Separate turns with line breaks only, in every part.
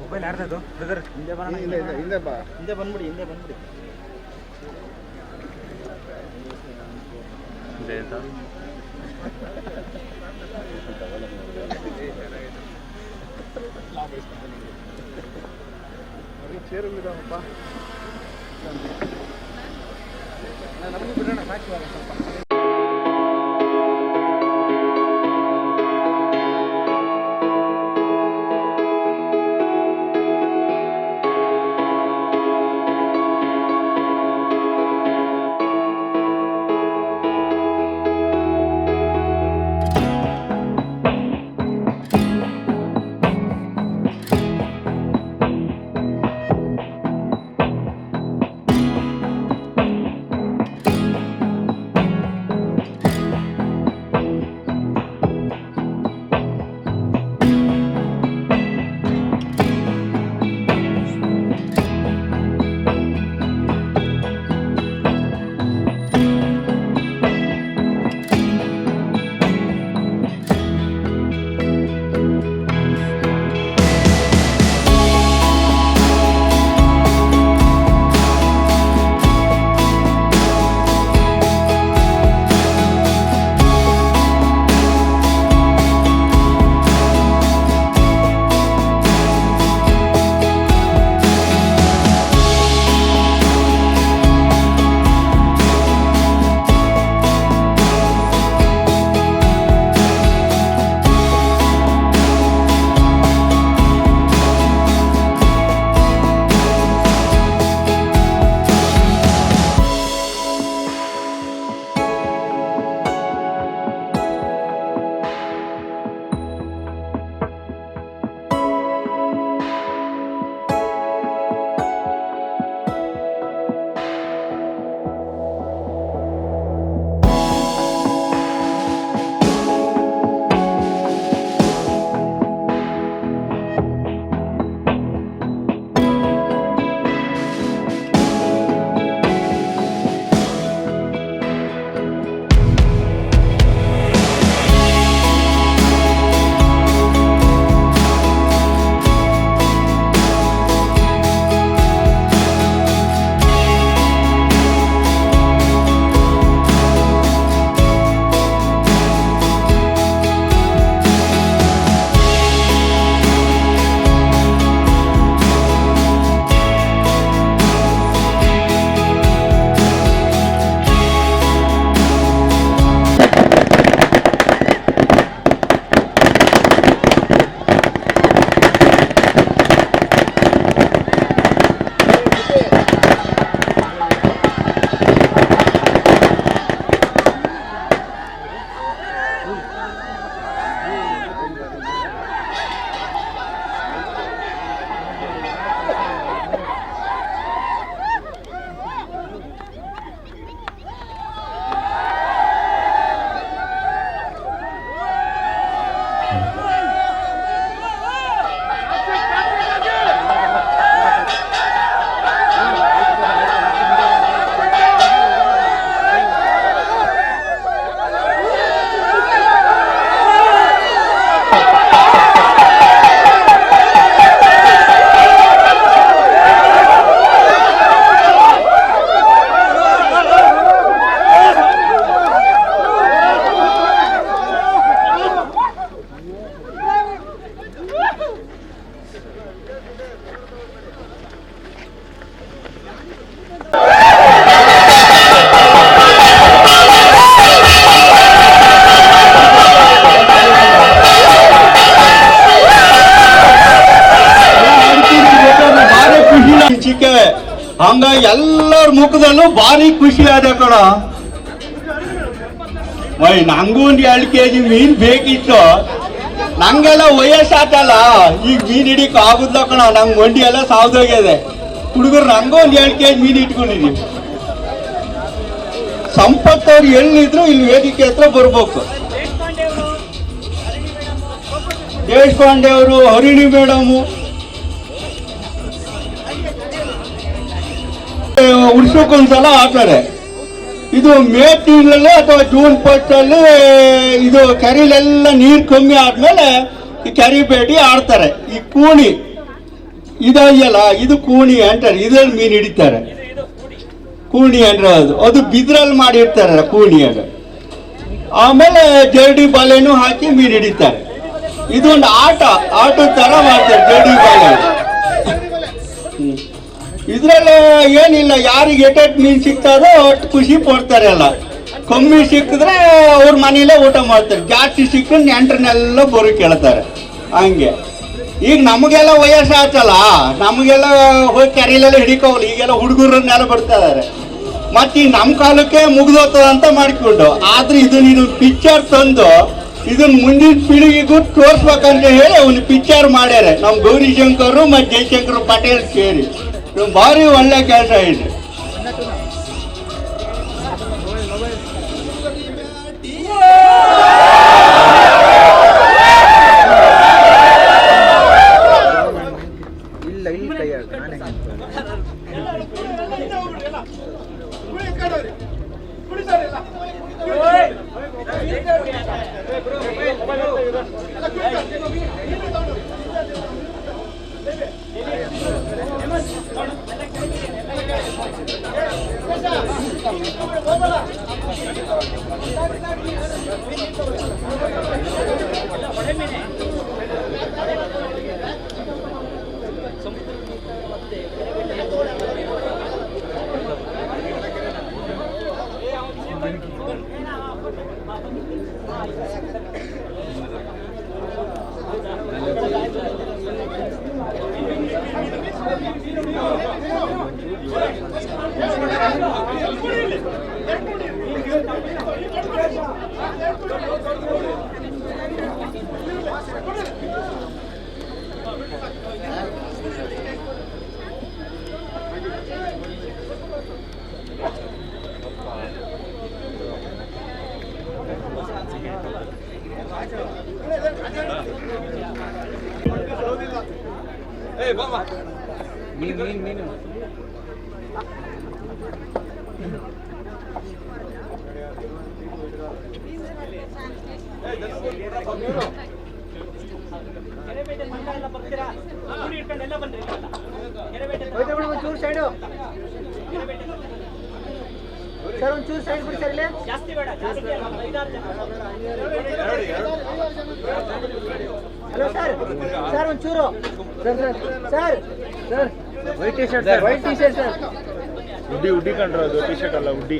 Mobile ಯಾರ್ದದು brother ಹಿಂದೆ ಬರೋಣ
ಹಿಂದೆ ಹಿಂದೆ ಹಿಂದೆ ಬಾ
ಹಿಂದೆ ಬಂದ್ಬಿಡಿ ಹಿಂದೆ ಬಂದ್ಬಿಡಿ
ಚೇರುಗಳಿದಾವಪ್ಪ ನಮಗೆ ಬಿಡೋಣ ಸಾಕು ಇವಾಗ ಸ್ವಲ್ಪ
ಹಂಗಾಗಿ ಎಲ್ಲರ ಮುಖದಲ್ಲೂ ಭಾರಿ ಖುಷಿ ಆದ ಕಣ. ಮೈ, ನಂಗೂ ಒಂದ್ ಎರಡು ಕೆ ಜಿ ಮೀನ್ ಬೇಕಿತ್ತು. ನಂಗೆಲ್ಲ ವಯಸ್ಸಾತಲ್ಲ, ಈಗ ಮೀನ್ ಹಿಡಿಕ್ ಆಗುದ್ಲ ಕಣ. ನಂಗ್ ಮಂಡಿ ಎಲ್ಲ ಸಾವ್ದೋಗಿದೆ ಹುಡುಗರು ನಂಗೂ ಒಂದ್ ಎರಡು ಕೆ ಜಿ ಮೀನ್ ಇಟ್ಕೊಂಡಿದೀವಿ. ಸಂಪತ್ ಅವ್ರು ಎಲ್ಲಿದ್ರು ಇಲ್ಲಿ ವೇದಿಕೆ ಹತ್ರ ಬರ್ಬೇಕು. ದೇಶಪಾಂಡೆ ಅವರು, ಹರಿಣಿ ಮೇಡಮು. ವರ್ಷಕ್ಕೊಂದ್ಸಲ ಆಡ್ತಾರೆ ಇದು ಮೇ ತಿಂಗಳಲ್ಲಿ ಅಥವಾ ಜೂನ್ ಫಸ್ಟ್ ಅಲ್ಲಿ ಇದು ಕೆರೆಲೆಲ್ಲ ನೀರು ಕಮ್ಮಿ ಆದ್ಮೇಲೆ ಈ ಕೆರೆ ಬೇಟಿ ಆಡ್ತಾರೆ. ಈ ಕೂಣಿ ಇದೆಯಲ್ಲ ಇದು ಕೂಣಿ ಅಂತಾರೆ ಇದ್ರಲ್ಲಿ ಮೀನು ಹಿಡಿತಾರೆ. ಕೂಣಿ ಅಂದ್ರೆ ಅದು. ಅದು ಬಿದ್ರಲ್ಲಿ ಮಾಡಿರ್ತಾರೆ ಕೂಣಿ ಅದು. ಆಮೇಲೆ ಜರಡಿ ಬಾಲೆನೂ ಹಾಕಿ ಮೀನು ಹಿಡಿತಾರೆ. ಇದೊಂದು ಆಟ. ಆಟದ ತರ ಮಾಡ್ತಾರೆ ಜರಡಿ ಬಾಲೆ. ಇದ್ರಲ್ಲಿ ಏನಿಲ್ಲ, ಯಾರಿಗೆ ಎಟೆಟ್ ಮೀನು ಸಿಗ್ತದೋ ಅಷ್ಟು ಖುಷಿ ಪಡ್ತಾರೆ ಎಲ್ಲ. ಕಮ್ಮಿ ಸಿಕ್ಕಿದ್ರೆ ಅವ್ರ ಮನೇಲೇ ಊಟ ಮಾಡ್ತಾರೆ. ಜಾಸ್ತಿ ಸಿಕ್ಕರೆ ನೆಂಟ್ರನ್ನೆಲ್ಲ ಬರೋ ಕೇಳ್ತಾರೆ. ಹಂಗೆ. ಈಗ ನಮಗೆಲ್ಲ ವಯಸ್ಸು ನಮಗೆಲ್ಲ ಹೋಗಿ ಕೆರೆಯಲ್ಲೆಲ್ಲ ಹಿಡಿಕೋವಲ್ಲ, ಈಗೆಲ್ಲ ಹುಡುಗರನ್ನೆಲ್ಲ ಬರ್ತಾ ಇದಾರೆ. ಮತ್ತೆ ಈಗ ನಮ್ಮ ಕಾಲಕ್ಕೆ ಮುಗ್ದೋಗ್ತದ ಅಂತ ಮಾಡಿಕೊಂಡು, ಆದ್ರೆ ಇದನ್ನ ಇದು ಪಿಕ್ಚರ್ ತಂದು ಇದನ್ನ ಮುಂದಿನ ಪೀಳಿಗೆಗೂ ತೋರಿಸ್ಬೇಕಂತ ಹೇಳಿ ಅವನು ಪಿಕ್ಚರ್ ಮಾಡ್ಯಾರೆ. ನಮ್ಮ ಗೌರಿಶಂಕರ್ ಮತ್ತು ಜಯಶಂಕರ್ ಪಟೇಲ್ ಸೇರಿ. ಭಾರಿ ಒಳ್ಳೆ ಕೆಲಸ ಇದೆ
ಇಲ್ಲ ಇಲ್ಲಿ ಕೈ ಹಾಕು, ನಾನೇ ಹಾಕ್ತೀನಿ. ಮೀನು ಮೀನು ಬಿಡು ಒಂಚೂರು ಸೈಡು ಸರ್ ಒಂಚೂರು ಸೈಡ್ ಬಿಡಿ ಸರ್ ಇಲ್ಲಿ. ಹಲೋ ಸರ್ ಸರ್ ಒಂಚೂರು. Sir sir sir white T shirt sir. White T shirt sir.
ಉಡ್ಡಿ ಉಡ್ಡಿ ಕಂಡ್ರೆ ಅದು ಟಿ ಶರ್ಟ್ ಅಲ್ಲ ಉಡ್ಡಿ.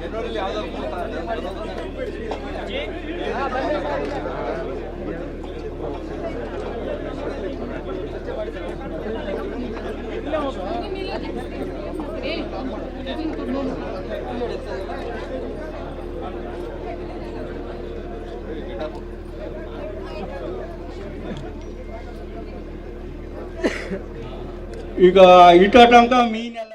ಜನವರಿಲಿ ಯಾವ್ದಾದ್ರು
ఇక ఇటు ఇటటంకా మీ నెల